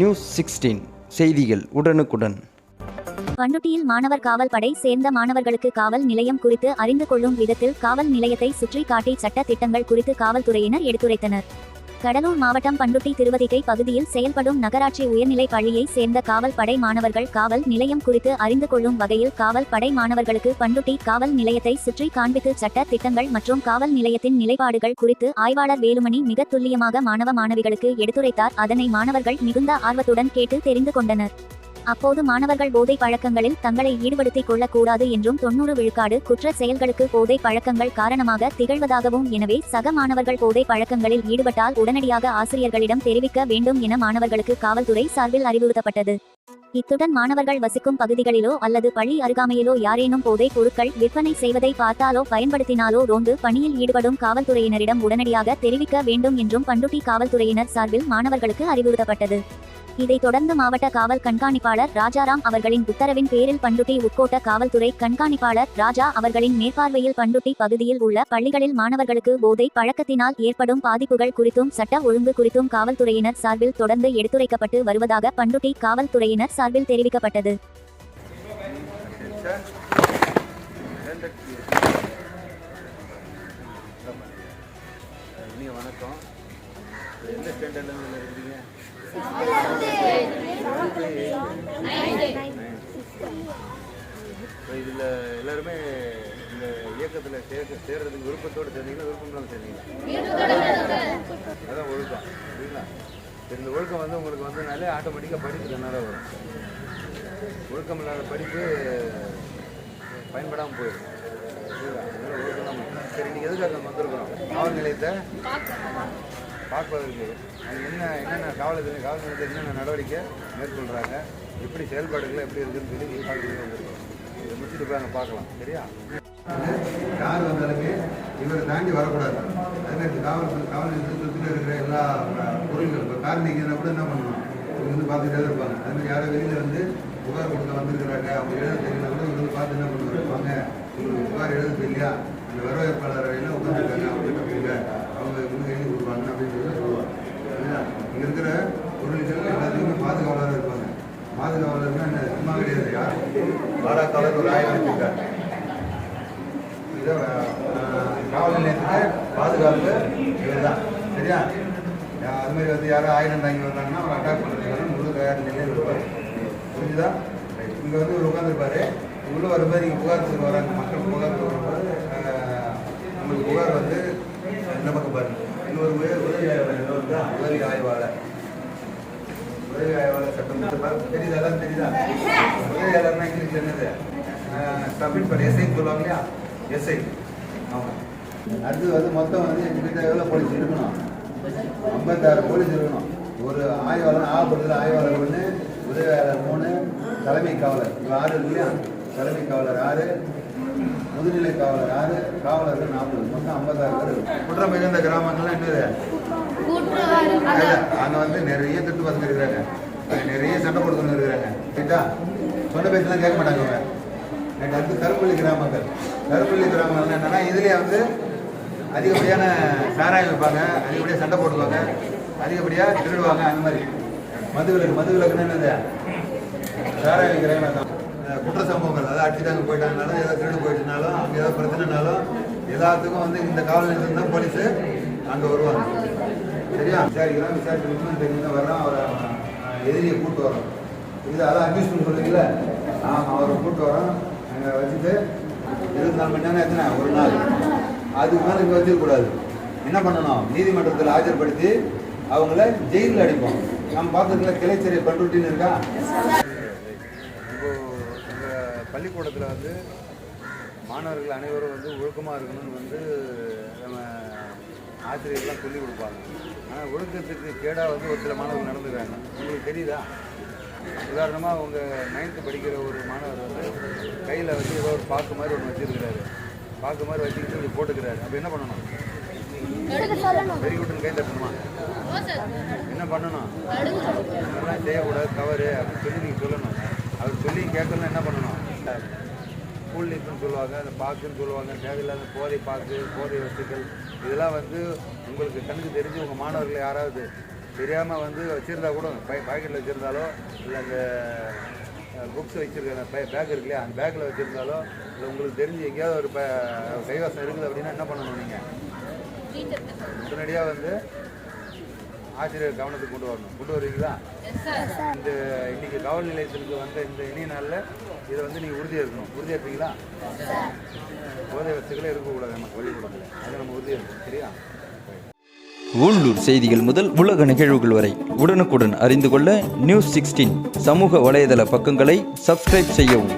News sixteen செய்திகள் உடனுக்குடன். பண்ருட்டியில் மாணவர் காவல் படை சேர்ந்த மாணவர்களுக்கு காவல் நிலையம் குறித்து அறிந்து கொள்ளும் விதத்தில் காவல் நிலையத்தை சுற்றி காட்டி சட்ட திட்டங்கள் குறித்து காவல்துறையினர் எடுத்துரைத்தனர். கடலூர் மாவட்டம் பண்ருட்டி திருவதிகை பகுதியில் செயல்படும் நகராட்சி உயர்நிலை பள்ளியை சேர்ந்த காவல் படை மாணவர்கள் காவல் நிலையம் குறித்து அறிந்து கொள்ளும் வகையில் காவல் படை மாணவர்களுக்கு பண்ருட்டி காவல் நிலையத்தை சுற்றி காண்பித்து சட்ட திட்டங்கள் மற்றும் காவல் நிலையத்தின் நிலைப்பாடுகள் குறித்து ஆய்வாளர் வேலுமணி மிக துல்லியமாக மாணவ மாணவிகளுக்கு எடுத்துரைத்தார். அதனை மாணவர்கள் மிகுந்த ஆர்வத்துடன் கேட்டு தெரிந்து கொண்டனர். அப்போது மாணவர்கள் போதை பழக்கங்களில் தங்களை ஈடுபடுத்திக் கொள்ளக்கூடாது என்றும் தொன்னூறு விழுக்காடு குற்ற செயல்களுக்கு போதை பழக்கங்கள் காரணமாக திகழ்வதாகவும் எனவே சக மாணவர்கள் போதை பழக்கங்களில் ஈடுபட்டால் உடனடியாக ஆசிரியர்களிடம் தெரிவிக்க வேண்டும் என மாணவர்களுக்கு காவல்துறை சார்பில் அறிவுறுத்தப்பட்டது. இத்துடன் மாணவர்கள் வசிக்கும் பகுதிகளிலோ அல்லது பள்ளி அருகாமையிலோ யாரேனும் போதை பொருட்கள் விற்பனை செய்வதை பார்த்தாலோ பயன்படுத்தினாலோ ரோந்து பணியில் ஈடுபடும் காவல்துறையினரிடம் உடனடியாக தெரிவிக்க வேண்டும் என்றும் பண்டுட்டி காவல்துறையினர் சார்பில் மாணவர்களுக்கு அறிவுறுத்தப்பட்டது. இதைத் தொடர்ந்து மாவட்ட காவல் கண்காணிப்பாளர் ராஜாராம் அவர்களின் உத்தரவின் பேரில் பண்டுட்டி உட்கோட்ட காவல்துறை கண்காணிப்பாளர் ராஜா அவர்களின் மேற்பார்வையில் பண்டுட்டி பகுதியில் உள்ள பள்ளிகளில் மாணவர்களுக்கு போதை பழக்கத்தினால் ஏற்படும் பாதிப்புகள் குறித்தும் சட்ட ஒழுங்கு குறித்தும் காவல்துறையினர் சார்பில் தொடர்ந்து எடுத்துரைக்கப்பட்டு வருவதாக பண்ருட்டி காவல்துறையினர் சார்பில் தெரிவிக்கப்பட்டது. வணக்கம். எந்த ஸ்டாண்டர்ட்லேருந்து இருக்கிறீங்க இதில் எல்லாருமே இந்த இயக்கத்தில் சேர்க்க சேர்றதுக்கு விருப்பத்தோடு சேர்ந்தீங்களா விருப்பம் இல்லாமல் சேர்ந்தீங்களா? அதான் ஒழுக்கம் சரிங்களா சரி, இந்த ஒழுக்கம் வந்து உங்களுக்கு வந்ததுனாலே ஆட்டோமேட்டிக்காக படிப்பு தன்னால வரும். ஒழுக்கம் இல்லாத படிப்பு பயன்படாமல் போயிடும். சரிங்களா ஒழுக்கம். சரி நீங்கள் எதுக்காக வந்திருக்கிறோம்? காவல் நிலையத்தை பார்ப்பதற்கு அது என்ன என்னென்ன காவல் நிலைய- காவல் நிலையத்தில் என்னென்ன நடவடிக்கை மேற்கொள்கிறாங்க எப்படி செயல்பாடுகள் எப்படி இருக்குன்னு சொல்லி நீங்கள் வந்திருக்கோம் இதை முடிச்சுட்டு போய் அங்கே பார்க்கலாம். சரியா? யார் வந்தாலுமே இவரை தாண்டி வரக்கூடாது. அதுமாதிரி காவல் காவல் நிலையத்தில் இருக்கிற எல்லா பொருள்கள் இப்போ காரணிங்கன்னா கூட என்ன பண்ணணும்? இவங்க வந்து பார்த்துட்டே தான் இருப்பாங்க. அதுமாதிரி யாரோ வெளியில் வந்து புகார் கொடுக்க வந்திருக்கிறாங்க. அவங்க எழுத தெரியல கூட இவங்க வந்து பார்த்து என்ன பண்ணுவாங்க? வாங்க உங்களுக்கு புகார் எழுத தெரியலையா அந்த வரவேற்பாளர் எல்லாம் உட்காந்துருக்காங்க அவங்க அவங்க இவங்க எழுதி கொடுப்பாங்க அப்படின்னு சொல்லி சொல்லுவாங்க சரிங்களா? இங்க இருக்கிற பொருள்கள் எல்லாத்தையுமே பாதுகாவலராக இருப்பாங்க பாதுகாவலர்னா என்ன சும்மா கிடையாது யார் பாராக்காவலர் ஒரு ஆயிரம் வச்சிருக்காங்க இதை காவல் நிலையத்துக்கு பாதுகாப்பு இதுதான். சரியா? அது மாதிரி வந்து யாரும் ஆயுதம் தாங்கி வந்தாங்கன்னா அவங்க அட்டாக் பண்ணுறதுக்கான முழு தயார் நிலையில் இருப்பார் புரிஞ்சுதா? இங்கே வந்து ஒரு உட்காந்துருப்பாரு உள்ளே வரும்போது நீங்கள் புகார் கொடுக்க வராங்க. மக்கள் புகார் கொடுக்க வரும்போது உங்களுக்கு புகார் வந்து இந்த பக்கம் பாருங்க. இன்னொரு உதவி உதவி ஆய்வாளர் இது தான் உதவி ஆய்வாளர். உதவி ஆய்வாளர் சட்டம். தெரியுதா தெரியுதா? உதவியாளர்னா இங்கிலீஷ் என்னது? சப்மிட் பண்ண எஸ்ஐ சொல்லுவாங்க இல்லையா? எஸ்ஐ ஆமாம் அடுத்து வந்து மொத்தம் வந்து எங்ககிட்ட எவ்வளோ போலீஸ் இருக்கணும். ஐம்பத்தாறு போலீஸ் இருக்கணும். ஒரு ஆய்வாளர் ஆகப்படுதல் ஆய்வாளர் ஒன்று உதவியாளர் மூணு தலைமை காவலர். இவங்க ஆறு இல்லையா? தலைமை காவலர் ஆறு முதுநிலை காவலர் ஆறு காவலர்கள் நாற்பது. மொத்தம் ஐம்பத்தாறு பேர் குற்றம் மிகுந்த கிராமங்கள்லாம் என்னது? அங்கே வந்து நிறைய திட்டு பசங்க இருக்கிறாங்க நிறைய சண்டை கொடுக்கணும் இருக்கிறாங்க ரைட்டா சொன்ன பேச்செல்லாம் கேட்க மாட்டாங்க அவங்க. எனக்கு அடுத்து கருப்பள்ளி கிராமங்கள். கருப்பள்ளி கிராமங்கள் என்னன்னா இதுலயே வந்து அதிகப்படியான சாராயம் வைப்பாங்க. அதிகப்படியாக சண்டை போடுவாங்க அதிகப்படியாக திருடுவாங்க. அந்த மாதிரி. மதுவிலக்கு மதுவிலக்குன்னு என்னது? சாராயம் வைக்கிறாங்க அதான். குற்ற சம்பவங்கள் அதாவது அடிச்சுட்டாங்க போயிட்டாங்கனாலும் ஏதாவது திருடு போயிட்டுனாலும் அங்கே ஏதாவது பிரச்சனைனாலும் எல்லாத்துக்கும் வந்து இந்த காவல் நிலையத்தில் தான் போலீஸு அங்கே வருவாங்க. சரியா? விசாரிக்கிறோம் விசாரிச்சு முக்கியம் தெரிஞ்சு வர்றோம் அவரை எதிரியை கூட்டு வரோம் இது அதான் அக்யூஸ்மெண்ட் சொல்லுவீங்கள ஆமாம் அவரை கூட்டு வரோம் அங்கே வச்சுட்டு இருபத்தி நாலு மணி நேரம் எத்தனை? ஒரு நாள். அதுக்கு மேலே இங்கே வச்சிருக்கக்கூடாது என்ன பண்ணணும்? நீதிமன்றத்தில் ஆஜர்படுத்தி அவங்கள ஜெயிலில் அடிப்போம். நம்ம பார்த்ததுல கிளைச்சேரி பண்ருட்டின்னு இருக்கா? இப்போ எங்கள் பள்ளிக்கூடத்தில் வந்து மாணவர்கள் அனைவரும் வந்து ஒழுக்கமாக இருக்கணும்னு வந்து நம்ம ஆசிரியர்லாம் சொல்லிக் கொடுப்பாங்க. ஆனால் ஒழுக்கத்துக்கு கேடாக வந்து ஒரு சில மாணவர்கள் நடந்துக்கிறாங்க. உங்களுக்கு தெரியுதா? உதாரணமாக உங்கள் நைன்த்து படிக்கிற ஒரு மாணவர் வந்து கையில் வந்து ஏதோ ஒரு பாக்கு மாதிரி ஒன்று வச்சிருக்கிறாரு. பாக்கு மாதிரி வச்சுக்கிட்டு இப்படி போட்டுக்கிறாரு. அப்போ என்ன பண்ணணும்? வெரி குட்னு கை தட்டணுமா? என்ன பண்ணணும்? இதெல்லாம் செய்யக்கூடாது தவறு அப்படின்னு சொல்லி நீங்கள் சொல்லணும். அவர் சொல்லி கேட்கலாம் என்ன பண்ணணும்? கூல் நீக்குன்னு சொல்லுவாங்க அந்த பாக்குன்னு சொல்லுவாங்க தேவையில்லாத போதை பாக்கு போதை வஸ்துக்கள் இதெல்லாம் வந்து உங்களுக்கு கண்ணுக்கு தெரிஞ்சு உங்கள் மாணவர்கள் யாராவது தெரியாமல் வந்து வச்சுருந்தா கூட பை பாக்கெட்டில் வச்சுருந்தாலோ இல்லை அந்த புக்ஸ் வச்சுருக்க பே பேக் இருக்கு இல்லையா அந்த பேக்கில் வச்சுருந்தாலோ இல்லை உங்களுக்கு தெரிஞ்சு எங்கேயாவது ஒரு ப கைவாசம் இருக்குது அப்படின்னா என்ன பண்ணணும் நீங்கள் உடனடியாக வந்து ஆசிரியர் கவனத்துக்கு கொண்டு வரணும். கொண்டு வருவீங்களா இந்த இன்னைக்கு காவல் நிலையத்திற்கு வந்த இந்த இனிய நாளில் இதை வந்து நீங்கள் உறுதியாக இருக்கணும் உறுதியாக இருப்பீங்களா போதை வசதிகளே இருக்கக்கூடாது நமக்கு பள்ளிக்கூடத்தில் அதை நம்ம உறுதியாக இருக்கணும் சரியா உள்ளூர் செய்திகள் முதல் உலக நிகழ்வுகள் வரை உடனுக்குடன் அறிந்து கொள்ள நியூஸ் சிக்ஸ்டீன் சமூக வலைதள பக்கங்களை சப்ஸ்கிரைப் செய்யவும்.